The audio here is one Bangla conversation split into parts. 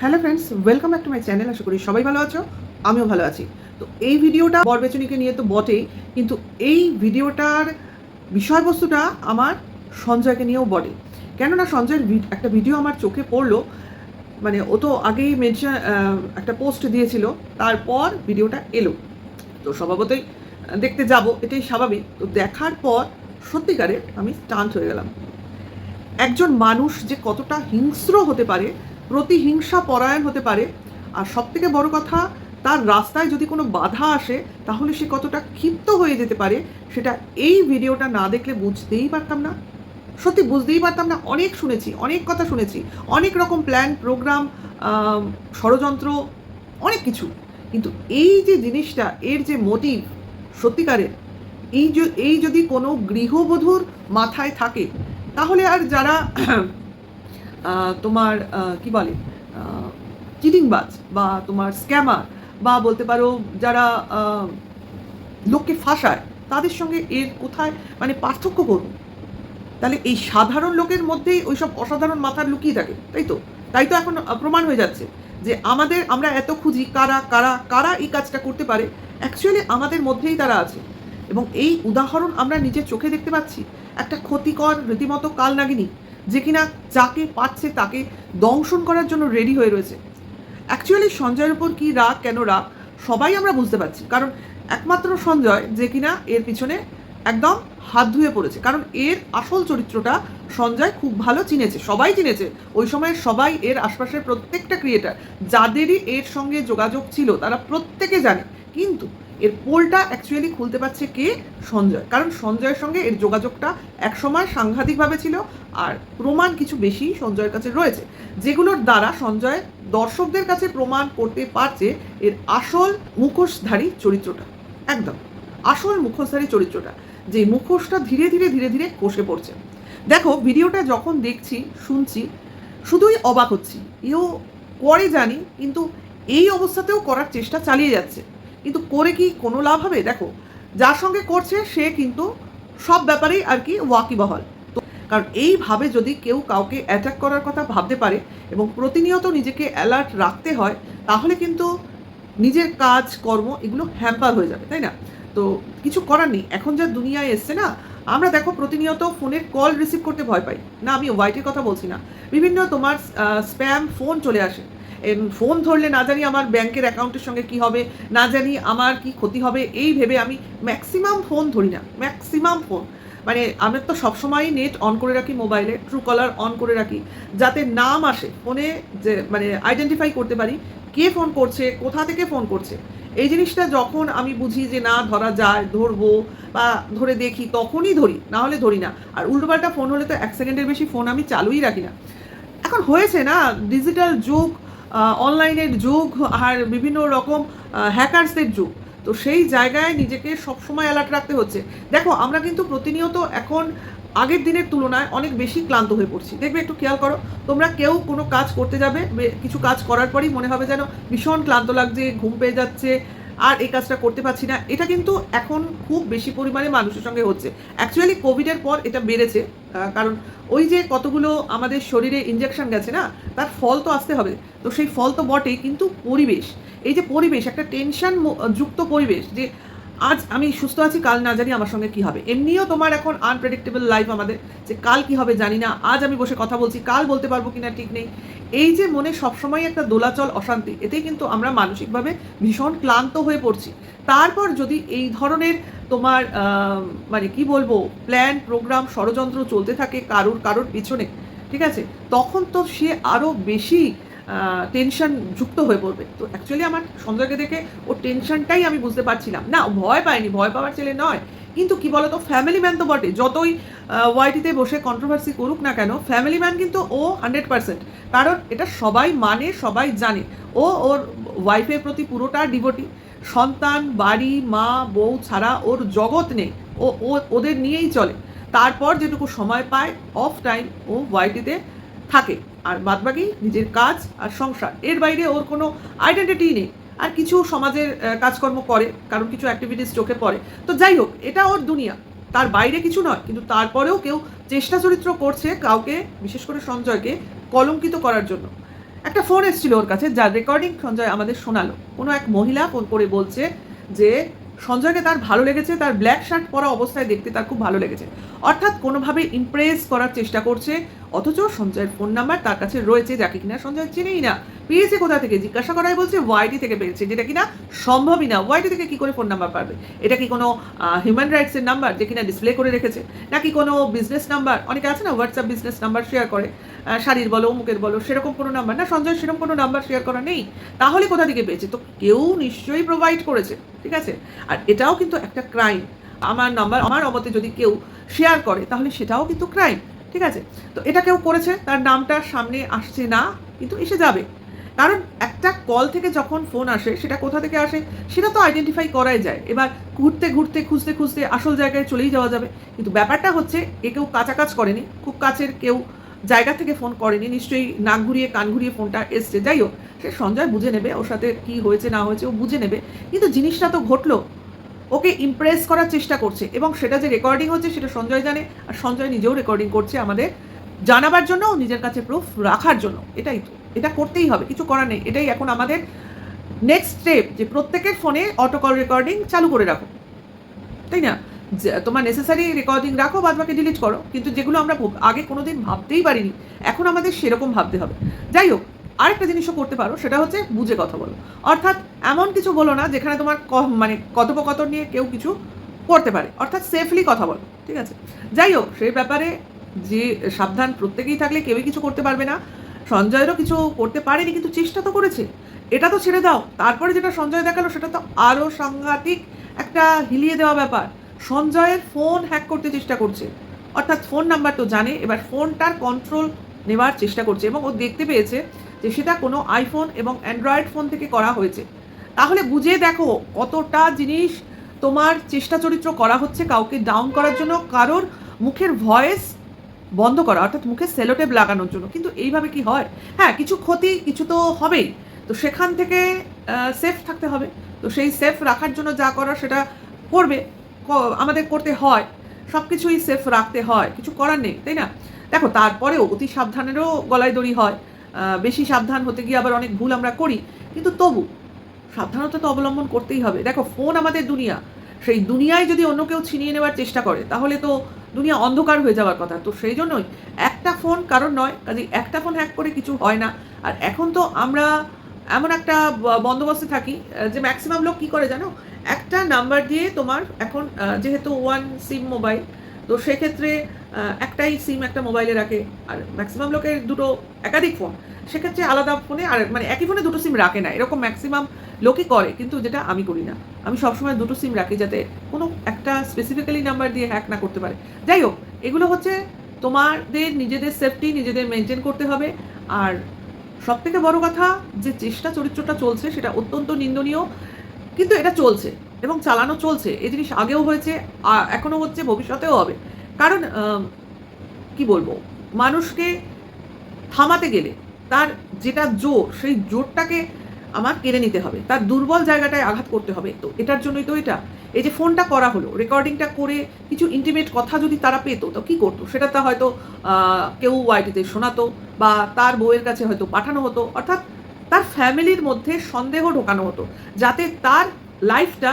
Hello friends welcome back to my channel আশা করি সবাই ভালো আছো, আমিও ভালো আছি। তো এই ভিডিওটা বরবেচনিকে নিয়ে তো বটেই, কিন্তু এই ভিডিওটার বিষয়বস্তুটা আমার সঞ্জয়কে নিয়েও বটে। কেননা সঞ্জয়ের একটা ভিডিও আমার চোখে পড়ল মানে ও তো আগেই মেনশন একটা পোস্ট দিয়েছিল, তারপর ভিডিওটা এলো। তো স্বভাবতই দেখতে যাব, এটাই স্বাভাবিক। তো দেখার পর সত্যিকারে আমি স্টান্ট হয়ে গেলাম। একজন মানুষ যে কতটা হিংস্র হতে পারে প্রতিহিংসা পরায়ণ হতে পারে। আর সব থেকে বড় কথা, তার রাস্তায় যদি কোনো বাধা আসে, তাহলে সে কতটা ক্ষিপ্ত হয়ে যেতে পারে, সেটা এই ভিডিওটা না দেখলে বুঝতেই পারতাম না। সত্যি বুঝতেই পারতাম না, অনেক শুনেছি, অনেক কথা শুনেছি, অনেক রকম প্ল্যান প্রোগ্রাম ষড়যন্ত্র, অনেক কিছু। কিন্তু এই যে জিনিসটা, এর যে মোটিভ সত্যিকারের, এই এই যদি কোনো গৃহবধূর মাথায় থাকে, তাহলে আর যারা তোমার কি বলে চিটিংবাজ বা তোমার স্ক্যামার বা বলতে পারো যারা লোককে ফাঁসায়, তাদের সঙ্গে এর কোথায় মানে পার্থক্য করুন। তাহলে এই সাধারণ লোকের মধ্যেই ওই সব অসাধারণ মাথার লুকিয়ে থাকে, তাই তো? তাই তো এখন প্রমাণ হয়ে যাচ্ছে যে আমাদের আমরা এত খুঁজি কারা কারা কারা এই কাজটা করতে পারে। অ্যাকচুয়ালি আমাদের মধ্যেই তারা আছে। এবং এই উদাহরণ আমরা নিজের চোখে দেখতে পাচ্ছি। একটা ক্ষতিকর রীতিমতো কাল কালনাগিনী যে কিনা যাকে পাচ্ছে তাকে দংশন করার জন্য রেডি হয়ে রয়েছে। অ্যাকচুয়ালি সঞ্জয়ের উপর কি রাগ, কেন রাগ, সবাই আমরা বুঝতে পারছি। কারণ একমাত্র সঞ্জয় যে কিনা এর পিছনে একদম হাত ধুয়ে পড়েছে। কারণ এর আসল চরিত্রটা সঞ্জয় খুব ভালো চিনেছে, সবাই চিনেছে। ওই সময়ের সবাই এর আশপাশের প্রত্যেকটা ক্রিয়েটার যাদেরই এর সঙ্গে যোগাযোগ ছিল, তারা প্রত্যেকে জানে। কিন্তু এর পোলটা অ্যাকচুয়ালি খুলতে পারছে কে? সঞ্জয়। কারণ সঞ্জয়ের সঙ্গে এর যোগাযোগটা একসময় সাংঘাতিকভাবে ছিল আর প্রমাণ কিছু বেশি সঞ্জয়ের কাছে রয়েছে। যেগুলোর দ্বারা সঞ্জয় দর্শকদের কাছে প্রমাণ করতে পারছে এর আসল মুখোশধারী চরিত্রটা। একদম। আসল মুখোশধারী চরিত্রটা। যে মুখোশটা ধীরে ধীরে ধীরে ধীরে কষে পড়ছে। দেখো, ভিডিওটা যখন দেখছি, শুনছি, শুধুই অবাক হচ্ছি। এও করে জানি, কিন্তু এই অবস্থাতেও করার চেষ্টা চালিয়ে যাচ্ছে। কিন্তু করে কি কোনো লাভ হবে? দেখো, যার সঙ্গে করছে সে কিন্তু সব ব্যাপারেই আর কি ওয়াকিবহল। তো কারণ এইভাবে যদি কেউ কাউকে অ্যাটাক করার কথা ভাবতে পারে এবং প্রতিনিয়ত নিজেকে অ্যালার্ট রাখতে হয়, তাহলে কিন্তু নিজের কাজ, কর্ম এগুলো হ্যাম্পার হয়ে যাবে, তাই না? তো কিছু করার নেই। এখন যা দুনিয়ায় এসছে না, আমরা দেখো প্রতিনিয়ত ফোনের কল রিসিভ করতে ভয় পাই। না, আমি হোয়াইটের কথা বলছি না। বিভিন্ন তোমার স্প্যাম ফোন চলে আসে। ফোন ধরলে না জানি আমার ব্যাংকের অ্যাকাউন্টের সঙ্গে কি হবে, না জানি আমার কি ক্ষতি হবে, এই ভেবে আমি ম্যাক্সিমাম ফোন ধরি না ম্যাক্সিমাম ফোন মানে আমি তো সবসময়ই নেট অন করে রাখি মোবাইলে ট্রু কলার অন করে রাখি, যাতে নাম আসে ফোনে যে মানে আইডেন্টিফাই করতে পারি, কে ফোন করছে, কোথা থেকে ফোন করছে। এই জিনিসটা যখন আমি বুঝি যে না, ধরা যায়, ধরবো বা ধরে দেখি, তখনই ধরি, না হলে ধরি না। আর উল্টোপাল্টা ফোন হলে তো এক সেকেন্ডের বেশি ফোন আমি চালুই রাখি না। এখন হয়েছে না ডিজিটাল যুগ অনলাইনের যুগ আর বিভিন্ন রকম হ্যাকার্সদের যুগ। তো সেই জায়গায় নিজেকে সবসময় অ্যালার্ট রাখতে হচ্ছে। দেখো, আমরা কিন্তু প্রতিনিয়ত এখন আগের দিনের তুলনায় অনেক বেশি ক্লান্ত হয়ে পড়ছি। দেখবে একটু খেয়াল করো, তোমরা কেউ কোনো কাজ করতে যাবে কিছু কাজ করার পরই মনে হবে যেন ভীষণ ক্লান্ত লাগছে, ঘুম পেয়ে যাচ্ছে, আর এই কাজটা করতে পারছি না। এটা কিন্তু এখন খুব বেশি পরিমাণে মানুষের সঙ্গে হচ্ছে। অ্যাকচুয়ালি কোভিডের পর এটা বেড়েছে। কারণ ওই যে কতগুলো আমাদের শরীরে ইঞ্জেকশন গেছে না, তার ফল তো আসতে হবে। তো সেই ফল তো বটেই, কিন্তু পরিবেশ, এই যে পরিবেশ, একটা টেনশন যুক্ত পরিবেশ যে আজ আমি সুস্থ আছি, কাল না জানি আমার সঙ্গে কি হবে। এমনিও তোমার এখন আনপ্রেডিক্টেবল লাইফ আমাদের, যে কাল কি হবে জানি না, আজ আমি বসে কথা বলছি, কাল বলতে পারব কিনা ঠিক নেই। এই যে মনে সবসময় একটা দোলাচল, অশান্তি, এতেই কিন্তু আমরা মানসিকভাবে ভীষণ ক্লান্ত হয়ে পড়ছি। তারপর যদি এই ধরনের তোমার মানে কি বলব প্ল্যান প্রোগ্রাম ষড়যন্ত্র চলতে থাকে কারুর, কারোর পিছনে, ঠিক আছে? তখন তো সে আরও বেশি টেনশন যুক্ত হয়ে পড়বে। তো অ্যাকচুয়ালি আমার সঞ্জয়কে দেখে ওর টেনশনটাই আমি বুঝতে পারছিলাম। না ভয় পায়নি, ভয় পাওয়ার ছেলে নয়। কিন্তু কি বলতো ফ্যামিলি ম্যান তো বটে। যতই ওয়াইটিতে বসে কন্ট্রোভার্সি করুক না কেন ফ্যামিলি ম্যান কিন্তু ও হান্ড্রেড পার্সেন্ট কারণ এটা সবাই মানে সবাই জানে। ও ওর ওয়াইফের প্রতি পুরোটা ডিভোটি সন্তান, বাড়ি, মা, বউ ছাড়া ওর জগৎ নেই। ও ওদের নিয়েই চলে। তারপর যেটুকু সময় পায় অফ টাইম ও ওয়াইটিতে থাকে। আর বাদবাকি নিজের কাজ আর সংসার। এর বাইরে ওর কোনো আইডেন্টিটি নেই। আর কিছু সমাজের কাজকর্ম করে, কারণ কিছু অ্যাক্টিভিটিস চোখে পড়ে। তো যাই হোক, এটা ওর দুনিয়া। তার বাইরে কিছু নয়, কিন্তু তারপরেও কেউ চেষ্টা চরিত্র করছে কাউকে, বিশেষ করে সঞ্জয়কে, কলঙ্কিত করার জন্য। একটা ফোন এসেছিল ওর কাছে, যার রেকর্ডিং সঞ্জয় আমাদের শোনালো। কোনো এক মহিলা ফোন করে বলছে যে, সঞ্জয়কে তার ভালো লেগেছে, তার ব্ল্যাক শার্ট পরা অবস্থায় দেখতে তার খুব ভালো লেগেছে। অর্থাৎ কোনোভাবে ইমপ্রেস করার চেষ্টা করছে অথচ সঞ্জয়ের ফোন নাম্বার তার কাছে রয়েছে, যাকে কিনা সঞ্জয় চেনেই না। পেয়েছে কোথা থেকে? জিজ্ঞাসা করাই বলছে ওয়াইটি থেকে পেয়েছে, যেটা কিনা সম্ভবই না। ওয়াইটি থেকে কি করে ফোন নাম্বার পাবে? এটা কি কোনো হিউম্যান রাইটসের নাম্বার যে কিনা ডিসপ্লে করে রেখেছে? নাকি কোনো বিজনেস নাম্বার? অনেকে আছে না হোয়াটসঅ্যাপ বিজনেস নাম্বার শেয়ার করে। শাড়ির বলো, অমুকের বলো, সেরকম কোনো নাম্বার না? সঞ্জয়, সেরকম কোনো নাম্বার শেয়ার করা নেই? তাহলে কোথা থেকে পেয়েছে? তো কেউ নিশ্চয়ই প্রোভাইড করেছে, ঠিক আছে? আর এটাও কিন্তু একটা ক্রাইম আমার নাম্বার আমার অমতে যদি কেউ শেয়ার করে, তাহলে সেটাও কিন্তু ক্রাইম ঠিক আছে? তো এটা কেউ করেছে, তার নামটা সামনে আসছে না, কিন্তু এসে যাবে। কারণ একটা কল থেকে যখন ফোন আসে, সেটা কোথা থেকে আসে? সেটা তো আইডেন্টিফাই করাই যায়। এবার ঘুরতে ঘুরতে, খুঁজতে খুঁজতে আসল জায়গায় চলেই যাওয়া যাবে। কিন্তু ব্যাপারটা হচ্ছে, এ কেউ কাছাকাছ করেনি, খুব কাছের কেউ জায়গা থেকে ফোন করেনি, নিশ্চয়ই নাক ঘুরিয়ে, কান ঘুরিয়ে ফোনটা এসছে। যাই হোক, সে সঞ্জয় বুঝে নেবে, ওর সাথে কি হয়েছে, না হয়েছে, ও বুঝে নেবে। কিন্তু জিনিসটা তো ঘটলো ওকে ইমপ্রেস করার চেষ্টা করছে এবং সেটা যে রেকর্ডিং হচ্ছে সেটা সঞ্জয় জানে আর সঞ্জয় নিজেও রেকর্ডিং করছে আমাদের জানাবার জন্য, নিজের কাছে প্রুফ রাখার জন্য। এটাই তো। এটা করতেই হবে, কিছু করার নেই। এটাই এখন আমাদের নেক্সট স্টেপ যে প্রত্যেকের ফোনে অটো কল রেকর্ডিং চালু করে রাখো। তাই না? তোমার নেসেসারি রেকর্ডিং রাখো, বাদ বাকি ডিলিট করো। কিন্তু যেগুলো আমরা আগে কোনোদিন ভাবতেই পারিনি, এখন আমাদের সেরকম ভাবতে হবে। যাই হোক আরেকটা জিনিসও করতে পারো, সেটা হচ্ছে বুঝে কথা বলো। অর্থাৎ এমন কিছু বলো না যেখানে তোমার মানে কথোপকথন নিয়ে কেউ কিছু করতে পারে। অর্থাৎ সেফলি কথা বলো, ঠিক আছে? যাই হোক, সেই ব্যাপারে যে সাবধান প্রত্যেকেই থাকলে কেউই কিছু করতে পারবে না। সঞ্জয়েরও কিছু করতে পারেনি, কিন্তু চেষ্টা তো করেছে। এটা তো ছেড়ে দাও। তারপরে যেটা সঞ্জয় দেখাল, সেটা তো আরও সাংঘাতিক একটা হিলিয়ে দেওয়া ব্যাপার। সঞ্জয়ের ফোন হ্যাক করতে চেষ্টা করছে। অর্থাৎ ফোন নাম্বার তো জানে, এবার ফোনটার কন্ট্রোল নেওয়ার চেষ্টা করছে এবং ও দেখতে পেয়েছে যে সেটা কোনো আইফোন এবং অ্যান্ড্রয়েড ফোন থেকে করা হয়েছে। তাহলে বুঝে দেখো কতটা জিনিস তোমার চেষ্টা চরিত্র করা হচ্ছে কাউকে ডাউন করার জন্য, কারোর মুখের ভয়েস বন্ধ করা, অর্থাৎ মুখে সেলোটেপ লাগানোর জন্য। কিন্তু এইভাবে কি হয়? হ্যাঁ কিছু ক্ষতি, কিছু তো হবেই। তো সেখান থেকে সেফ থাকতে হবে। তো সেই সেফ রাখার জন্য যা করার সেটা করবে আমাদের করতে হয়। সব কিছুই সেফ রাখতে হয়। কিছু করার নেই, তাই না? দেখো, তারপরেও অতি সাবধানেরও গলায় দড়ি হয়। বেশি সাবধান হতে গিয়ে আবার অনেক ভুল আমরা করি। কিন্তু তবু সাবধানতা তো অবলম্বন করতেই হবে। দেখো, ফোন আমাদের দুনিয়া। সেই দুনিয়ায় যদি অন্য কেউ ছিনিয়ে নেওয়ার চেষ্টা করে, তাহলে তো দুনিয়া অন্ধকার হয়ে যাওয়ার কথা। তো সেই জন্যই একটা ফোন কারণ নয় কাজে একটা ফোন হ্যাক করে কিছু হয় না। আর এখন তো আমরা এমন একটা বন্দোবস্তে থাকি যে ম্যাক্সিমাম লোক কি করে জানো? একটা নাম্বার দিয়ে তোমার এখন যেহেতু ওয়ান সিম মোবাইল তো সেক্ষেত্রে একটাই সিম একটা মোবাইলে রাখে, আর ম্যাক্সিমাম লোকের দুটো একাধিক ফোন সেক্ষেত্রে আলাদা ফোনে আর মানে একই ফোনে দুটো সিম রাখে না। এরকম ম্যাক্সিমাম লোকই করে, কিন্তু যেটা আমি করি না। আমি সবসময় দুটো সিম রাখি যাতে কোনো একটা স্পেসিফিক্যালি নাম্বার দিয়ে হ্যাক না করতে পারে। যাই হোক, এগুলো হচ্ছে তোমাদের নিজেদের সেফটি নিজেদের মেনটেন করতে হবে। আর সব থেকে বড় কথা, যে চেষ্টা চরিত্রটা চলছে, সেটা অত্যন্ত নিন্দনীয়, কিন্তু এটা চলছে। এবং চালানো চলছে। এই জিনিস আগেও হয়েছে এখনও হচ্ছে, ভবিষ্যতেও হবে। কারণ কি বলব? মানুষকে থামাতে গেলে তার যেটা জোর, সেই জোরটাকে আমার কেড়ে নিতে হবে। তার দুর্বল জায়গাটায় আঘাত করতে হবে। তো এটার জন্যই তো এটা। এই যে ফোনটা করা হলো রেকর্ডিংটা করে কিছু ইন্টিমেট কথা যদি তারা পেতো, তো কি করতো? সেটা তা হয়তো কেউ ওয়াইটিতে শোনাতো বা তার বউয়ের কাছে হয়তো পাঠানো হতো। অর্থাৎ তার ফ্যামিলির মধ্যে সন্দেহ ঢোকানো হতো, যাতে তার লাইফটা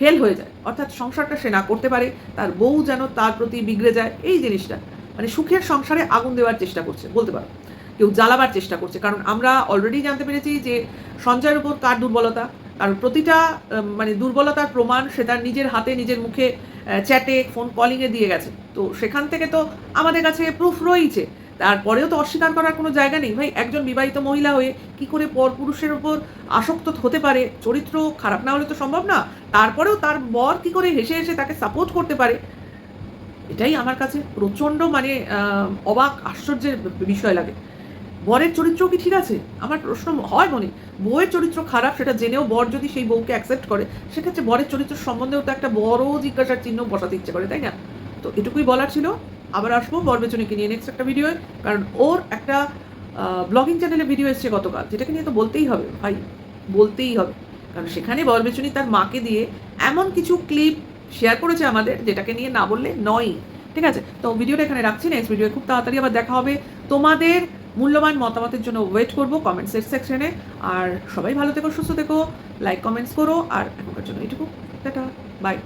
হেল হয়ে যায়। অর্থাৎ সংসারটা সে না করতে পারে, তার বউ যেন তার প্রতি বিগড়ে যায়, এই জিনিসটা। মানে সুখের সংসারে আগুন দেওয়ার চেষ্টা করছে, বলতে পারো। কেউ জ্বালাবার চেষ্টা করছে, কারণ আমরা অলরেডি জানতে পেরেছি যে সঞ্জয়ের উপর কার দুর্বলতা? কারণ প্রতিটা মানে দুর্বলতার প্রমাণ সে তার নিজের হাতে, নিজের মুখে চ্যাটে ফোন কলিংয়ে দিয়ে গেছে। তো সেখান থেকে তো আমাদের কাছে প্রুফ রয়েছে তারপরেও তো অস্বীকার করার কোনো জায়গা নেই। ভাই, একজন বিবাহিত মহিলা হয়ে কি করে পর পুরুষের উপর আসক্ত হতে পারে? চরিত্র খারাপ না হলে তো সম্ভব না। তারপরেও তার বর কি করে হেসে হেসে তাকে সাপোর্ট করতে পারে? এটাই আমার কাছে প্রচণ্ড মানে অবাক, আশ্চর্যের বিষয় লাগে। বরের চরিত্র কি ঠিক আছে? আমার প্রশ্ন হয় মনে। বউয়ের চরিত্র খারাপ, সেটা জেনেও বর যদি সেই বউকে অ্যাকসেপ্ট করে, সেক্ষেত্রে বরের চরিত্র সম্বন্ধেও তো একটা বড় জিজ্ঞাসার চিহ্ন বসাতে ইচ্ছে করে, তাই না? তো এটুকুই বলার ছিল। আবার আসব বর বেচনিকে নিয়ে নেক্সট একটা ভিডিও কারণ ওর একটা ব্লগিং চ্যানেলে ভিডিও এসেছে গতকাল, যেটাকে নিয়ে তো বলতেই হবে, ভাই, বলতেই হবে। কারণ সেখানে বর বেচনি তার মাকে দিয়ে এমন কিছু ক্লিপ শেয়ার করেছে আমাদের, যেটাকে নিয়ে না বললে নয়। ঠিক আছে? তো ভিডিওটা এখানে রাখছি নেক্সট ভিডিও খুব তাড়াতাড়ি আবার দেখা হবে। তোমাদের মূল্যবান মতামতের জন্য ওয়েট করব কমেন্টসের সেকশনে আর সবাই ভালো থেকো, সুস্থ থেকো লাইক কমেন্টস করো, আর এখনকার জন্য এইটুকু। Tata bye